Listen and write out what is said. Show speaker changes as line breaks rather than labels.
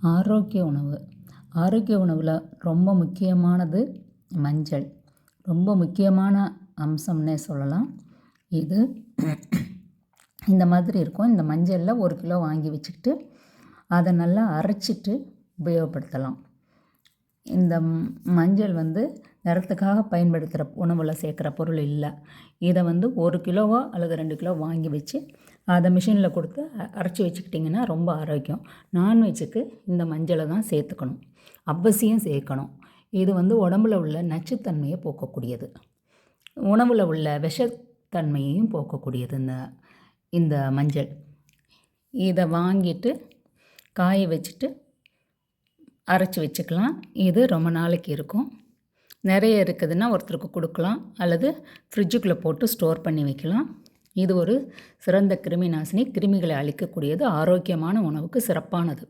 ஆரோக்கிய உணவு. ஆரோக்கிய உணவில் ரொம்ப முக்கியமானது மஞ்சள். ரொம்ப முக்கியமான அம்சம்னே சொல்லலாம். இது இந்த மாதிரி இருக்கும். இந்த மஞ்சளில் ஒரு கிலோ வாங்கி வச்சுக்கிட்டு அதை நல்லா அரைச்சிட்டு உபயோகப்படுத்தலாம். இந்த மஞ்சள் வந்து நிறத்துக்காக பயன்படுத்துகிற உணவில் சேர்க்குற பொருள் இல்லை. இதை வந்து ஒரு கிலோவோ அல்லது ரெண்டு கிலோ வாங்கி வச்சு அதை மிஷினில் கொடுத்து அரைச்சி வச்சுக்கிட்டிங்கன்னா ரொம்ப ஆரோக்கியம். நான்வெஜ்ஜுக்கு இந்த மஞ்சளை தான் சேர்த்துக்கணும். அவசியம் சேர்க்கணும். இது வந்து உடம்புல உள்ள நச்சுத்தன்மையை போக்கக்கூடியது. உணவில் உள்ள விஷத்தன்மையையும் போக்கக்கூடியது இந்த இந்த மஞ்சள். இதை வாங்கிட்டு காய வச்சுட்டு அரைச்சி வச்சுக்கலாம். இது ரொம்ப நாளைக்கு இருக்கும். நிறைய இருக்குதுன்னா ஒருத்தருக்கு கொடுக்கலாம். அல்லது ஃப்ரிட்ஜுக்குள்ளே போட்டு ஸ்டோர் பண்ணி வைக்கலாம். இது ஒரு சிறந்த கிருமி நாசினி. கிருமிகளை அழிக்கக்கூடியது ஆரோக்கியமான உணவுக்கு சிறப்பானது.